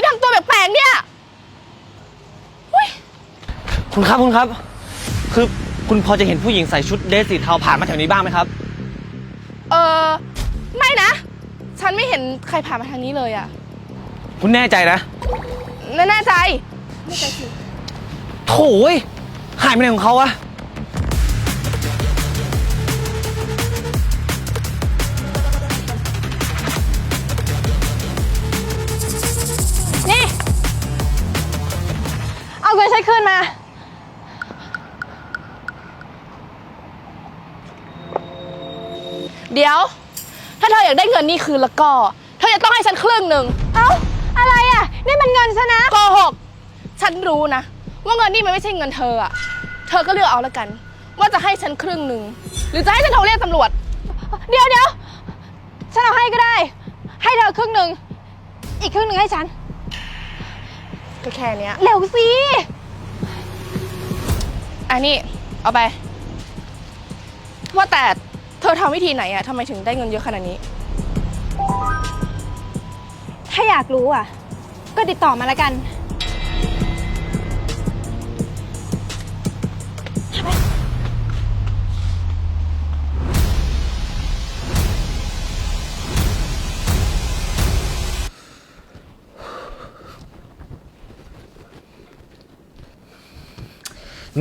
นสมัยนี้ทำตัวแปลกๆเนี่ยคุณครับคุณครับ คือคุณพอจะเห็นผู้หญิงใส่ชุดเดรสสีเทาผ่านมาแถวนี้บ้างไหมครับ เออไม่นะ ฉันไม่เห็นใครผ่านมาทางนี้เลยอะคุณแน่ใจนะแน่แน่ใจโถ่ยหายไปไหนของเขาวะ นนี่คืนแล้วก็ เธอจะต้องให้ฉันครึ่งหนึ่งเอ้า อะไรอะ นี่มันเงินฉันนะโกหกฉันรู้นะ ว่าเงินนี่มันไม่ใช่เงินเธออะเธอก็เลือกเอาแล้วกัน ว่าจะให้ฉันครึ่งหนึ่งหรือจะให้ฉันโทรเรียกตำรวจ เดี๋ยวเดี๋ยวฉันเอาให้ก็ได้ ให้เธอครึ่งหนึ่งอีกครึ่งหนึ่งให้ฉัน ก็แค่เนี้ยเร็วสิอันนี้เอาไป ว่าแต่เธอทำวิธีไหนอะทำไมถึงได้เงินเยอะขนาดนี้ ถ้าอยากรู้อะ ก็ติดต่อมาแล้วกัน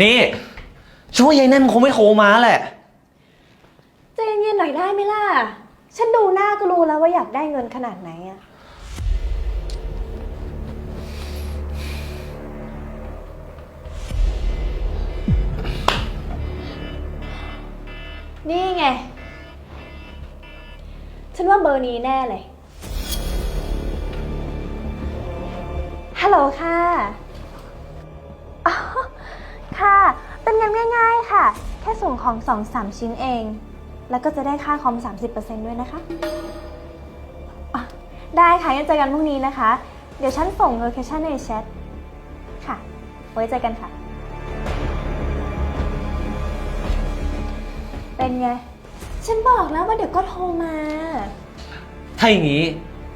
นี่ช่วยยายแน่นมันคงไม่โทรมาแหละ ใจเย็นๆหน่อยได้ไหมล่ะ ฉันดูหน้าก็รู้แล้วว่าอยากได้เงินขนาดไหนอะนี่ไง ฉันว่าเบอร์นี้แน่เลย ฮัลโหลค่ะอ๋อค่ะ เป็นเงินง่ายๆค่ะ แค่ส่งของ2-3ชิ้นเอง แล้วก็จะได้ค่าคอม 30%ด้วยนะคะอะได้ค่ะงั้นเจอกันพรุ่งนี้นะคะ เดี๋ยวฉันส่งโลเคชั่นในแชท ค่ะ ไว้เจอกันค่ะ เป็นไง ฉันบอกแล้วว่าเดี๋ยวก็โทรมา ถ้าอย่างนี้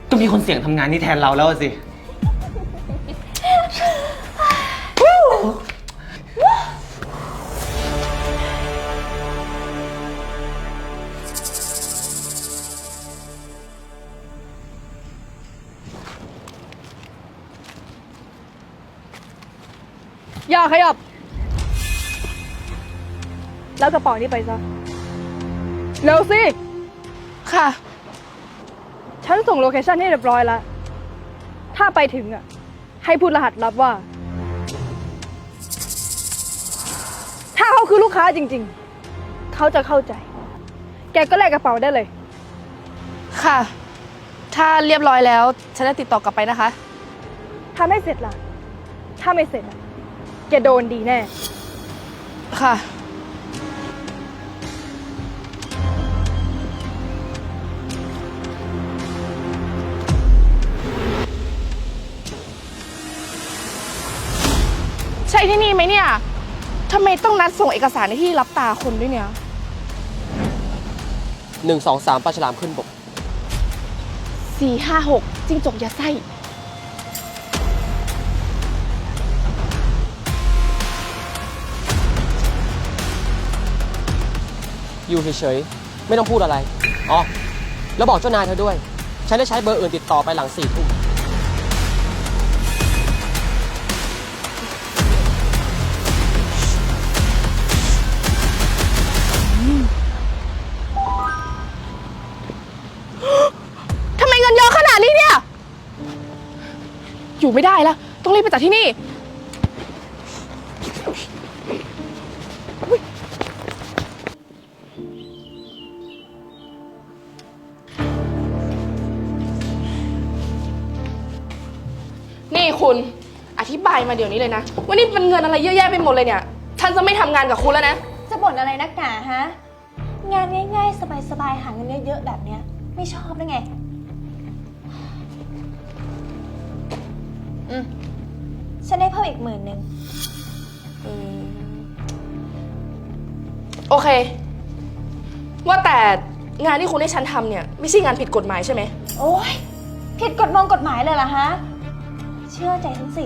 ก็มีคนเสี่ยงทำงานนี้แทนเราแล้วอะสิ อย่าขยับ แล้วกระเป๋านี้ไปซะ เร็วสิ ค่ะ ฉันส่งโลเคชั่นให้เรียบร้อยแล้ว ถ้าไปถึงอะ ให้พูดรหัสลับว่า ถ้าเขาคือลูกค้าจริง ๆ เขาจะเข้าใจ แกก็แลกกระเป๋าได้เลย ค่ะ ถ้าเรียบร้อยแล้ว ฉันจะติดต่อ กลับไปนะคะถ้าไม่เสร็จล่ะ ถ้าไม่เสร็จอะ แกโดนดีแน่ ค่ะ ใช่ที่นี่ไหมเนี่ยทำไมต้องนัดส่งเอกสารในที่รับตาคนด้วยเนี่ย หนึ่งสองสามปลาฉลามขึ้นบก สี่ห้าหกจิ้งจกยัดไส้ อยู่เฉยๆ ไม่ต้องพูดอะไร อ๋อ แล้วบอกเจ้านายเธอด้วย ฉันได้ใช้เบอร์อื่นติดต่อไปหลังสี่ทุ่มทำไมเงินเยอะขนาดนี้เนี่ย อยู่ไม่ได้แล้ว ต้องรีบไปจากที่นี่ คุณ อธิบายมาเดี๋ยวนี้เลยนะว่านี่เป็นเงินอะไรเยอะแยะไปหมดเลยเนี่ย ฉันจะไม่ทำงานกับคุณแล้วนะ จะบ่นอะไรนักหนาฮะ งานง่ายๆ สบายๆ หาเงินเยอะๆ แบบเนี้ย ไม่ชอบได้ไง อืม ฉันได้เพิ่มอีกหมื่นหนึ่ง โอเค ว่าแต่งานที่คุณให้ฉันทำเนี่ย ไม่ใช่งานผิดกฎหมายใช่ไหม โอ้ยผิดกฎมองกฎหมายเลยเหรอฮะ เชื่อใจฉันสิ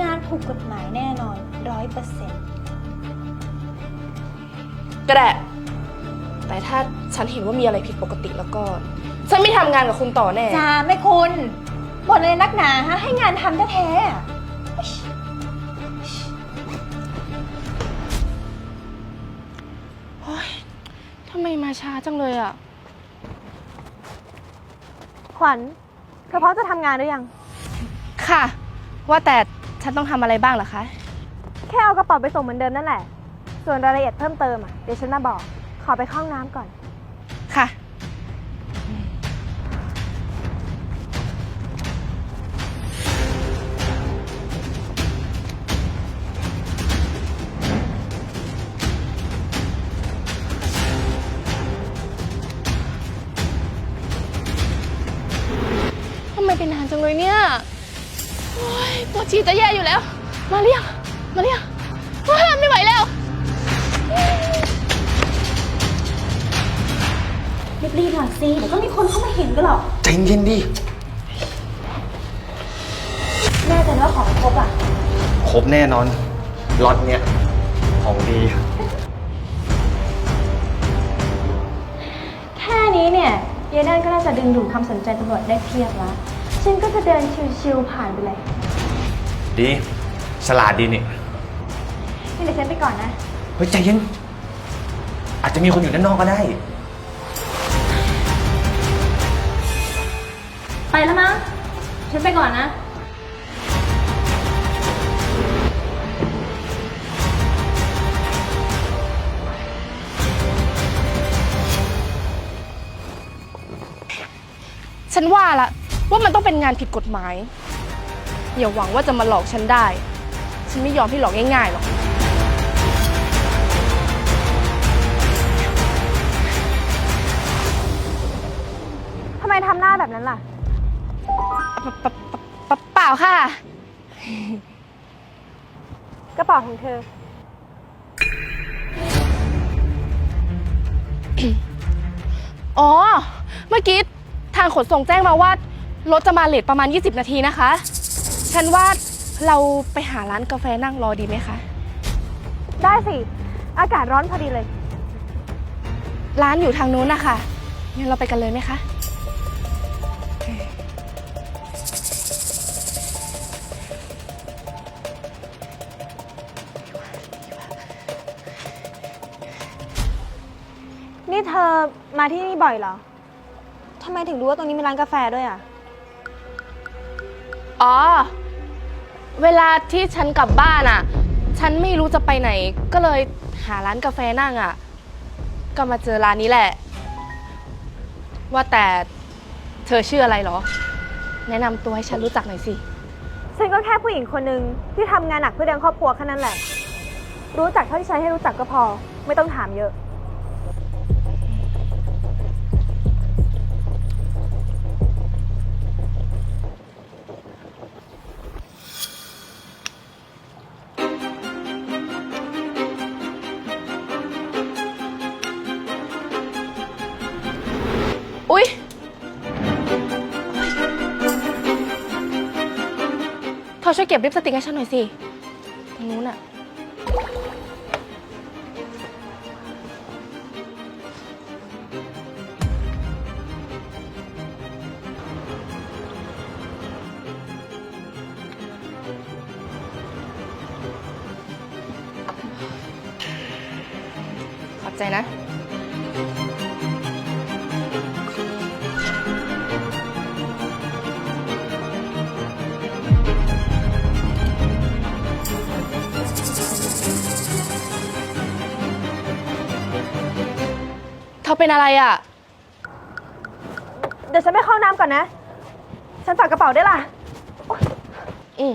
งานถูกกฎหมายแน่นอนร้อยเปอร์เซ็นต์ก็ได้ แต่ถ้าฉันเห็นว่ามีอะไรผิดปกติแล้วก็ ฉันไม่ทำงานกับคุณต่อแน่ จ้าไม่คุณบ่นเลยนักหนาฮะให้งานทำแท้ๆอะทำไมมาช้าจังเลยอะ ขวัญเธอพร้อมจะทำงานหรือยัง ค่ะ ว่าแต่ฉันต้องทำอะไรบ้างเหรอคะ แค่เอากระเป๋าไปส่งเหมือนเดิมนั่นแหละ ส่วนรายละเอียดเพิ่มเติมอะ เดี๋ยวฉันมาบอก ขอไปเข้าห้องน้ำก่อน ค่ะ ทำไมเป็นนานจังเลยเนี่ย โอ้ยปวดฉี่จะแย่อยู่แล้ว มาเรียกมาเรียกว้าไม่ไหวแล้วรีบๆหน่อยสิเดี๋ยวก็มีคนเข้ามาเห็นก็หรอกใจเย็นดิแน่ใจว่าของครบอะ ครบแน่นอนล็อตเนี้ยของดี แค่นี้เนี่ยยายนั่นก็น่าจะดึงดูดความสนใจตำรวจได้เพียบละ ฉันก็จะเดินชิวๆผ่านไปเลยดีฉลาดดีนี่งั้นเดี๋ยวฉันไปก่อนนะ เฮ้ยใจเย็นอาจจะมีคนอยู่ด้านนอกก็ได้ ไปแล้วมั้ง ฉันไปก่อนนะ ฉันว่าละ ว่ามันต้องเป็นงานผิดกฎหมาย อย่าหวังว่าจะมาหลอกฉันได้ ฉันไม่ยอมให้หลอกง่ายๆหรอก ทำไมทำหน้าแบบนั้นล่ะปะปะปะปะเปล่าค่ะ กระเป๋าของเธอ อ๋อ เมื่อกี้ทางขนส่งแจ้งมาว่า รถจะมาเลทประมาณ 20 นาทีนะคะ ฉันว่าเราไปหาร้านกาแฟนั่งรอดีไหมคะ ได้สิ อากาศร้อนพอดีเลย ร้านอยู่ทางนู้นนะคะงั้นเราไปกันเลยไหมคะ นี่เธอมาที่นี่บ่อยเหรอ ทำไมถึงรู้ว่าตรงนี้มีร้านกาแฟด้วยอะ อ๋อ เวลาที่ฉันกลับบ้านอะ ฉันไม่รู้จะไปไหน ก็เลยหาร้านกาแฟนั่งอะ ก็มาเจอร้านนี้แหละ ว่าแต่เธอชื่ออะไรเหรอ แนะนำตัวให้ฉันรู้จักหน่อยสิ ฉันก็แค่ผู้หญิงคนหนึ่งที่ทำงานหนักเพื่อเลี้ยงครอบครัวแค่นั้นแหละ รู้จักเท่าที่ใช้ให้รู้จักก็พอ ไม่ต้องถามเยอะ เธอช่วยเก็บลิปสติกให้ฉันหน่อยสิตรงนู้นอะขอบใจนะ เธอเป็นอะไรอะ เดี๋ยวฉันไปเข้าน้ำก่อนนะ ฉันฝากกระเป๋าได้วยล่ะ อืม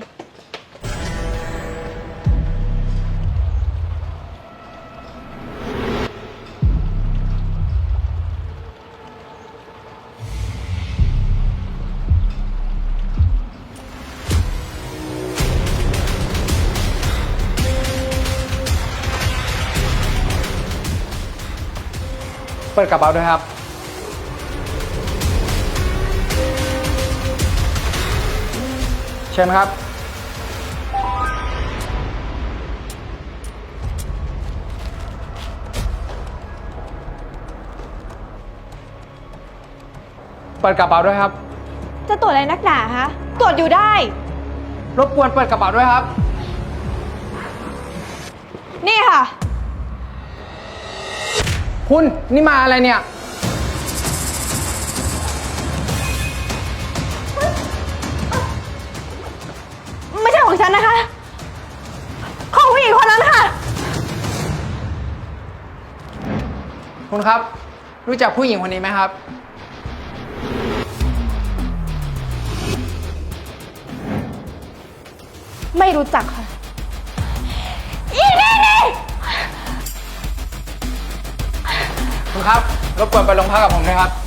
เปิดกระเป๋าด้วยครับ เชิญครับ เปิดกระเป๋าด้วยครับ จะตรวจอะไรนักหนาฮะตรวจอยู่ได้ รบกวนเปิดกระเป๋าด้วยครับ นี่ค่ะ คุณนี่มาอะไรเนี่ย ไม่ใช่ของฉันนะคะ ของผู้หญิงคนนั้นค่ะ คุณครับ รู้จักผู้หญิงคนนี้ไหมครับ ไม่รู้จักค่ะ ครับรบกวนไปโรงพักกับผมด้วยครับ